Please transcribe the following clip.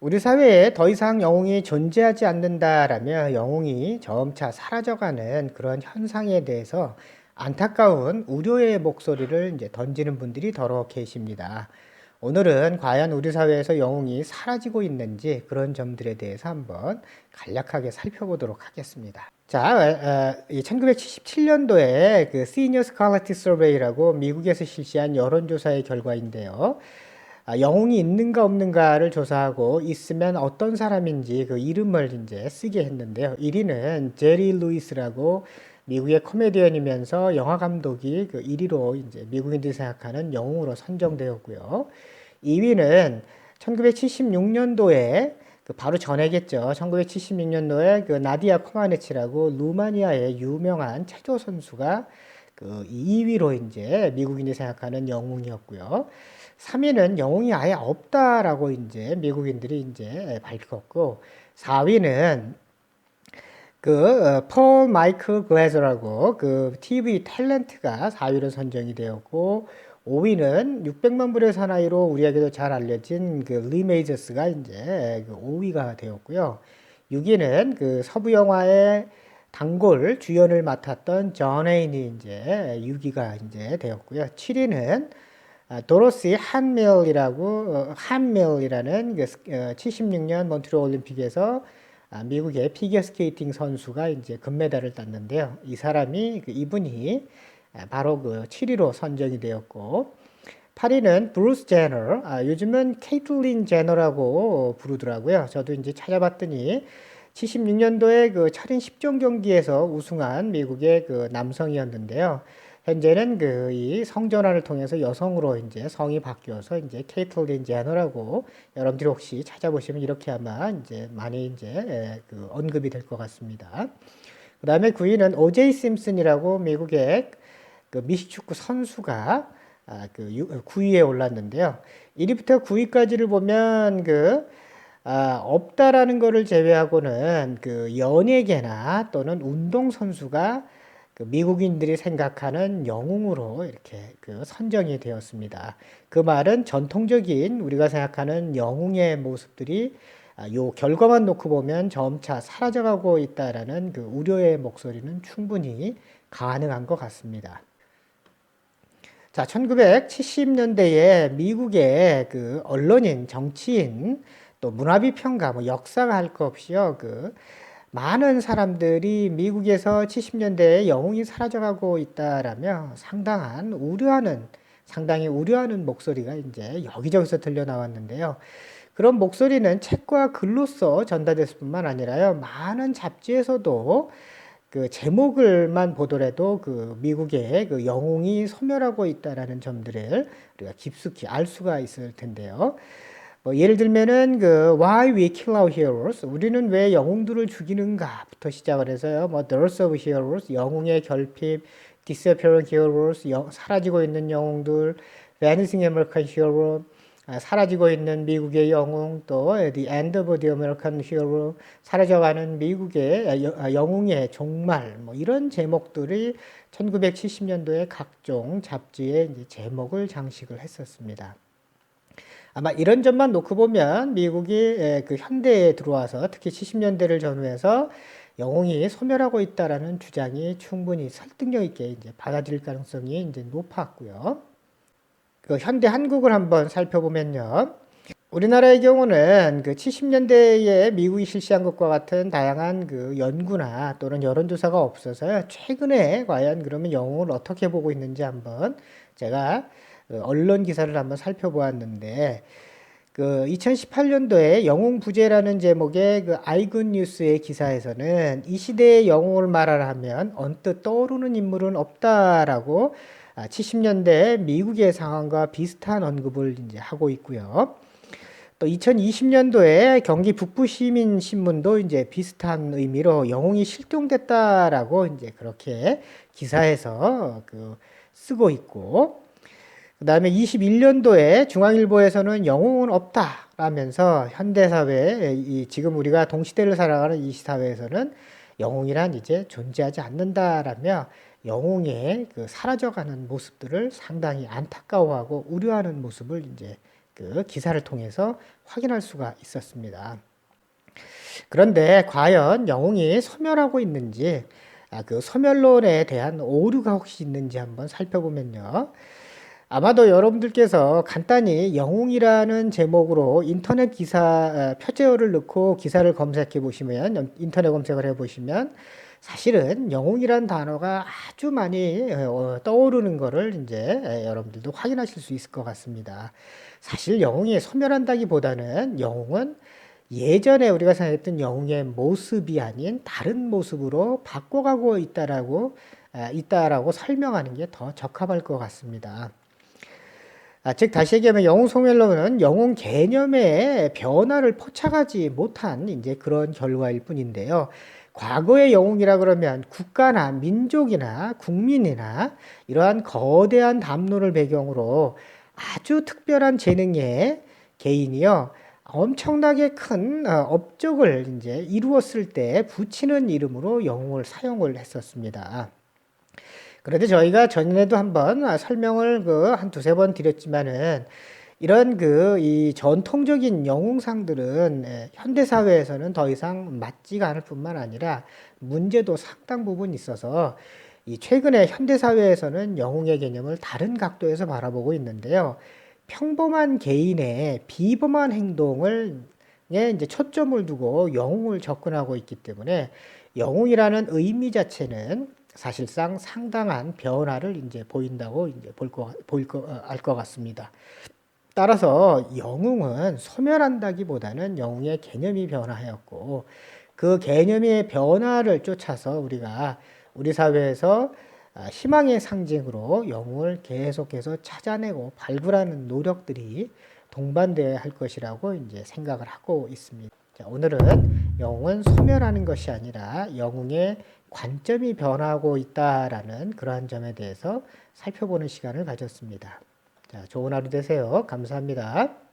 우리 사회에 더 이상 영웅이 존재하지 않는다라며 영웅이 점차 사라져가는 그런 현상에 대해서 안타까운 우려의 목소리를 이제 던지는 분들이 더러 계십니다. 오늘은 과연 우리 사회에서 영웅이 사라지고 있는지 그런 점들에 대해서 한번 간략하게 살펴보도록 하겠습니다. 자, 1977년도에 그 시니어 스칼라티 서베이라고 미국에서 실시한 여론조사의 결과인데요. 아, 영웅이 있는가 없는가를 조사하고 있으면 어떤 사람인지 그 이름을 이제 쓰게 했는데요. 1위는 제리 루이스라고 미국의 코미디언이면서 영화 감독이 그 1위로 이제 미국인들이 생각하는 영웅으로 선정되었고요. 2위는 1976년도에 그 바로 전해겠죠. 1976년도에 그 나디아 코마네치라고 루마니아의 유명한 체조 선수가 그 2위로 이제 미국인이 생각하는 영웅이었고요. 3위는 영웅이 아예 없다라고 이제 미국인들이 이제 밝혔고 4위는 그폴 마이클 글래저라고 그 TV 탤런트가 4위로 선정이 되었고 5위는 600만 불의 사나이로 우리에게도 잘 알려진 그 리메이저스가 이제 그 5위가 되었고요. 6위는 그 서부 영화의 단골 주연을 맡았던 존 헤인이 이제 6위가 이제 되었고요. 7위는 아, 도로시 한밀이라고 어, 한밀이라는 그 76년 어, 몬트리올 올림픽에서 아, 미국의 피겨 스케이팅 선수가 이제 금메달을 땄는데요. 이 사람이 그 이분이 아, 바로 그 7위로 선정이 되었고 8위는 브루스 제너. 아, 요즘은 케이틀린 제너라고 부르더라고요. 저도 이제 찾아봤더니 76년도에 그 철인 10종 경기에서 우승한 미국의 그 남성이었는데요. 현재는 그 이 성전환을 통해서 여성으로 이제 성이 바뀌어서 이제 케이틀린 제너라고 여러분들이 혹시 찾아보시면 이렇게 아마 이제 많이 이제 예, 그 언급이 될 것 같습니다. 그 다음에 9위는 오제이 심슨이라고 미국의 그 미식축구 선수가 아, 그 9위에 올랐는데요. 1위부터 9위까지를 보면 그 아, 없다라는 것을 제외하고는 그 연예계나 또는 운동 선수가 그 미국인들이 생각하는 영웅으로 이렇게 그 선정이 되었습니다. 그 말은 전통적인 우리가 생각하는 영웅의 모습들이 아, 요 결과만 놓고 보면 점차 사라져가고 있다라는 그 우려의 목소리는 충분히 가능한 것 같습니다. 자, 1970년대에 미국의 그 언론인, 정치인, 또 문화비평가, 뭐 역사가 할 것 없이요, 그 많은 사람들이 미국에서 70년대에 영웅이 사라져가고 있다라며 상당한 우려하는 상당히 우려하는 목소리가 이제 여기저기서 들려 나왔는데요. 그런 목소리는 책과 글로써 전달됐을 뿐만 아니라요. 많은 잡지에서도 그 제목을만 보더라도 그 미국의 그 영웅이 소멸하고 있다라는 점들을 우리가 깊숙이 알 수가 있을 텐데요. 뭐 예를 들면은 그 Why we kill our heroes 우리는 왜 영웅들을 죽이는가부터 시작을 해서요. 뭐 Loss of Heroes 영웅의 결핍, Disappearing Heroes 영, 사라지고 있는 영웅들, Vanishing American Hero 아, 사라지고 있는 미국의 영웅 또 The End of the American Hero 사라져가는 미국의 아, 영웅의 종말 뭐 이런 제목들이 1970년도에 각종 잡지에 제목을 장식을 했었습니다. 아마 이런 점만 놓고 보면 미국이 그 현대에 들어와서 특히 70년대를 전후해서 영웅이 소멸하고 있다라는 주장이 충분히 설득력 있게 이제 받아들일 가능성이 이제 높았고요. 그 현대 한국을 한번 살펴보면요. 우리나라의 경우는 그 70년대에 미국이 실시한 것과 같은 다양한 그 연구나 또는 여론조사가 없어서요. 최근에 과연 그러면 영웅을 어떻게 보고 있는지 한번 제가 그 언론 기사를 한번 살펴보았는데 그 2018년도에 영웅 부재라는 제목의 그 아이군 뉴스의 기사에서는 이 시대의 영웅을 말하라 하면 언뜻 떠오르는 인물은 없다라고 70년대 아, 미국의 상황과 비슷한 언급을 이제 하고 있고요. 또 2020년도에 경기 북부 시민 신문도 이제 비슷한 의미로 영웅이 실종됐다라고 이제 그렇게 기사에서 그 쓰고 있고 그 다음에 21년도에 중앙일보에서는 영웅은 없다라면서 현대사회, 이 지금 우리가 동시대를 살아가는 이 사회에서는 영웅이란 이제 존재하지 않는다라며 영웅의 그 사라져가는 모습들을 상당히 안타까워하고 우려하는 모습을 이제 그 기사를 통해서 확인할 수가 있었습니다. 그런데 과연 영웅이 소멸하고 있는지 아, 그 소멸론에 대한 오류가 혹시 있는지 한번 살펴보면요. 아마도 여러분들께서 간단히 영웅이라는 제목으로 인터넷 기사 어, 표제어를 넣고 기사를 검색해 보시면 인터넷 검색을 해 보시면 사실은 영웅이란 단어가 아주 많이 어, 떠오르는 거를 이제 에, 여러분들도 확인하실 수 있을 것 같습니다. 사실 영웅이 소멸한다기보다는 영웅은 예전에 우리가 생각했던 영웅의 모습이 아닌 다른 모습으로 바꿔가고 있다라고 아, 있다라고 설명하는 게 더 적합할 것 같습니다. 아, 즉 다시 얘기하면 영웅 소멸론은 영웅 개념의 변화를 포착하지 못한 이제 그런 결과일 뿐인데요. 과거의 영웅이라 그러면 국가나 민족이나 국민이나 이러한 거대한 담론을 배경으로 아주 특별한 재능의 개인이요. 엄청나게 큰 어, 업적을 이제 이루었을 때 붙이는 이름으로 영웅을 사용을 했었습니다. 그런데 저희가 전에도 한번 아, 설명을 그 한 두세 번 드렸지만은 이런 그 이 전통적인 영웅상들은 예, 현대 사회에서는 더 이상 맞지가 않을 뿐만 아니라 문제도 상당 부분 있어서 이 최근에 현대 사회에서는 영웅의 개념을 다른 각도에서 바라보고 있는데요. 평범한 개인의 비범한 행동을 에 이제 초점을 두고 영웅을 접근하고 있기 때문에 영웅이라는 의미 자체는 사실상 상당한 변화를 이제 보인다고 이제 볼 거 보일 거 알 것 같습니다. 따라서 영웅은 소멸한다기보다는 영웅의 개념이 변화하였고 그 개념의 변화를 쫓아서 우리가 우리 사회에서 아, 희망의 상징으로 영웅을 계속해서 찾아내고 발굴하는 노력들이 동반되어야 할 것이라고 이제 생각을 하고 있습니다. 자, 오늘은 영웅은 소멸하는 것이 아니라 영웅의 관점이 변화하고 있다라는 그러한 점에 대해서 살펴보는 시간을 가졌습니다. 자, 좋은 하루 되세요. 감사합니다.